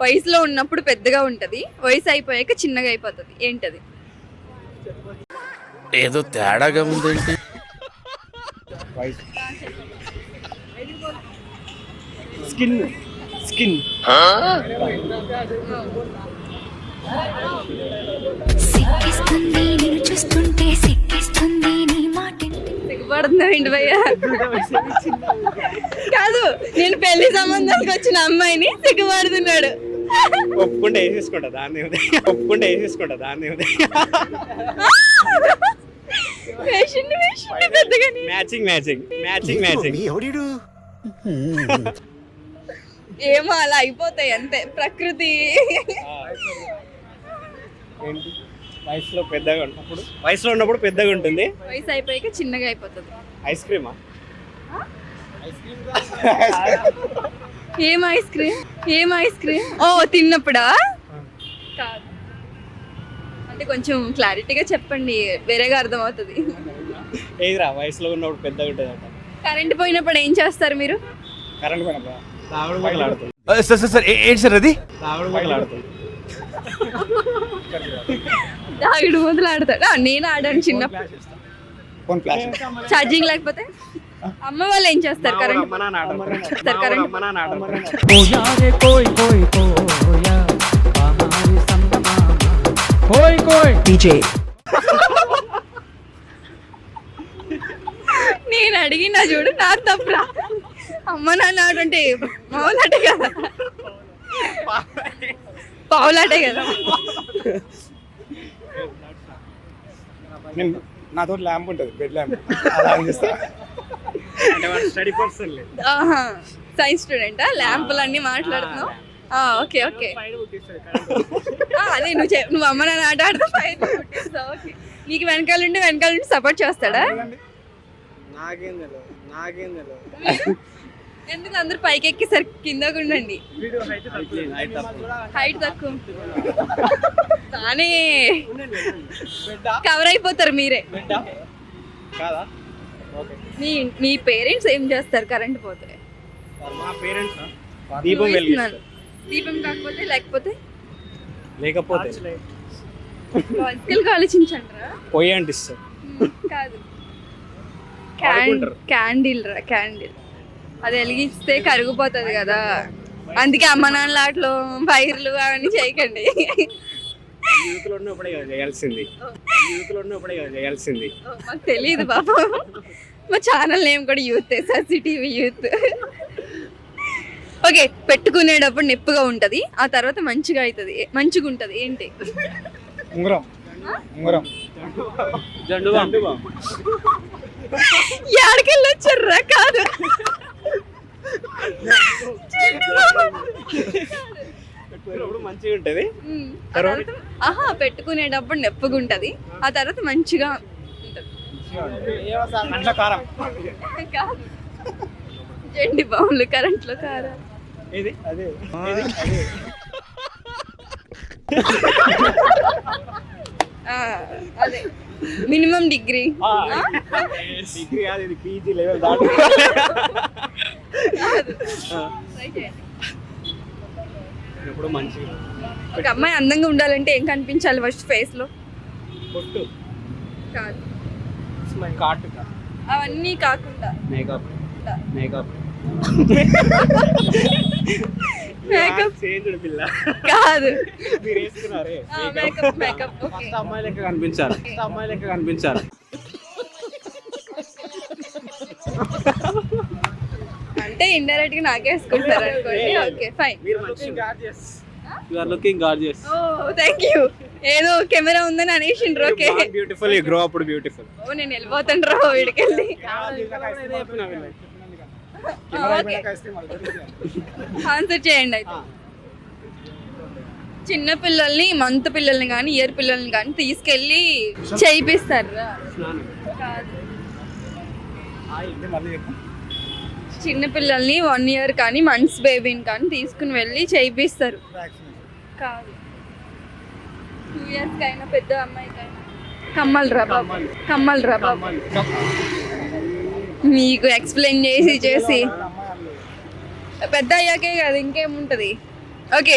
వయసులో ఉన్నప్పుడు పెద్దగా ఉంటది వయసు అయిపోయాక చిన్నగా అయిపోతుంది. ఏంటది? ఏదో తేడాగా ఉందేంటి? Skin skin. సిక్కిస్తుంది చూస్తుంటే సిక్కిస్తుంది నీ మాట సిగ్గుపడుతున్నావు ఏంటి భయ్యా కాదు. నేను పెళ్ళి సంబంధానికి వచ్చిన అమ్మాయిని సిగ్గుపడుతున్నాడు. ఒప్పుకుంటే వేసేసుకుంటా దాన్ని? ఒప్పుకుంటే వేసేసుకుంటా దాన్ని పెద్దగా మ్యాచింగ్ మ్యాచింగ్ మ్యాచింగ్ మ్యాచింగ్. ఏమో అలా అయిపోతాయి అంతే ప్రకృతి. ఏంటి? వయసులో పెద్దగా ఉన్నప్పుడు వయసులో ఉన్నప్పుడు పెద్దగా ఉంటుంది. వయసు అయిపోయాక చిన్నగా అయిపోతుంది. ఐస్ క్రీమా? ఏం ఐస్ క్రీమ్? ఏం ఐస్ క్రీమ్? ఓ తిన్నప్పుడా? కాదు. అంటే కొంచెం క్లారిటీగా చెప్పండి వేరేగా అర్థమవుతుంది. ఏదిరా వయసులో ఉన్నప్పుడు పెద్దగా ఉంటుంది అంట కరెంట్ పోయినప్పుడు ఏం చేస్తారు మీరు? కరెంట్ పోయినప్పుడు సార్ సార్ సార్ ఏంటి సార్ అది? దాగుడు మొదలు ఆడతాడు. నేను ఆడాను చిన్నప్పుడు. ఛార్జింగ్ లేకపోతే? అమ్మ వాళ్ళు ఏం చేస్తారు? కరెంట్ చేస్తారు కరెంట్ నేను అడిగినా చూడు నా తప్పురా. అమ్మ నాన్న అంటే మౌలాటే కదా. పావులాటే కదా. నాతో ల్యాంప్ ఉంటుంది బెడ్ ల్యాంప్. అలా చేస్తా సైన్స్ స్టూడెంటా ల్యాంపులన్నీ మాట్లాడుతున్నావు? ఆ, ఓకే ఓకే. ఆ, అదే నువ్వు నువ్వు అమ్మ నాన్న ఆట ఆడితే ఓకే. నీకు వెనకాల నుండి వెనకాల నుండి సపోర్ట్ చేస్తాడా? ఎందుకు అందరు పైకి ఎక్కేసరికి కిందకు ఉండండి? హైట్ తక్కువ. బానే కవర్ అయిపోతారు మీరే. కాదా? ఓకే. మీ మీ పేరెంట్స్ ఏం చేస్తారు? కరెంట్ పోతే. మా పేరెంట్స్ దీపం. వెలిగిస్తారు. దీపం కాకపోతే లేకపోతే? లేకపోతే. పొయ్యి అంటిస్తారు. కాదు. క్యాండిల్ రా క్యాండిల్ అది వెలిగిస్తే కరిగిపోతుంది కదా. అందుకే అమ్మ నాన్నల ఆటలు పైర్లు అవన్నీ చేయకండి. యూత్లో ఉన్నప్పుడే చేయాల్సింది. ఉన్నప్పుడే చేయాల్సింది. మాకు తెలియదు బాబు మా ఛానల్ నేమ్ కూడా యూత్ టీవీ యూత్ ఓకే పెట్టుకునేటప్పుడు నొప్పిగా ఉంటది. ఆ తర్వాత మంచిగా అవుతుంది మంచిగా ఉంటది. ఏంటి? ఉంగరం. కాదు. మంచిగా ఉంటది. ఆహా పెట్టుకునేటప్పుడు నొప్పిగా ఉంటది ఆ తర్వాత మంచిగా అంట్లో కారం. జెండి కరెంట్లో కారా. ఏది అదే. ఆ, అదే. Minimum degree. డిగ్రీ. కాదు ఇది పీజీ లెవెల్ దాటి. ఇప్పుడు మంచిగా ఒక అమ్మాయి అందంగా ఉండాలంటే ఏం కనిపించాలి ఫస్ట్ ఫేస్లో? కాదు. కాటుక. అవన్నీ కాకుండా. మేకప్. మేకప్. మేకప్. చేంజ్డ్ పిల్ల. కాదు. మీరు వేసుకున్నారే. Makeup makeup. ఓకే. ఫస్ట్ అమ్మాయి లెక్క కనిపించాలి. ఫస్ట్ అమ్మాయి లెక్క కనిపించాలి. అంటే ఇండైరెక్ట్గా నాకే వేసుకుంటారు అనుకోండి ఓకే ఫైన్. మీరు మంచిగా. You are looking gorgeous oh thank you ఏదో కెమెరా ఉందని అనేసిండ్రు okay. Beautiful you grow beautiful oh నేను వెళ్ళిపోతాను ఆన్సర్ చేయండి అయితే. చిన్న పిల్లల్ని మంత్ పిల్లల్ని కానీ ఇయర్ పిల్లల్ని కానీ తీసుకెళ్ళి చేయిపిస్తారు? కాదు. మళ్ళీ చెప్పు. చిన్న పిల్లల్ని వన్ ఇయర్ కానీ మంత్స్ బేబీని కానీ తీసుకుని వెళ్ళి చేయిపిస్తారు. కాదు. టూ ఇయర్స్ కైనా పెద్ద అమ్మాయికైనా. కమ్మలు రా బాబు. కమ్మలు. రా బాబు. మీకు ఎక్స్ప్లెయిన్ చేసి చేసి. పెద్ద అయ్యాకే కదా ఇంకేముంటది? ఓకే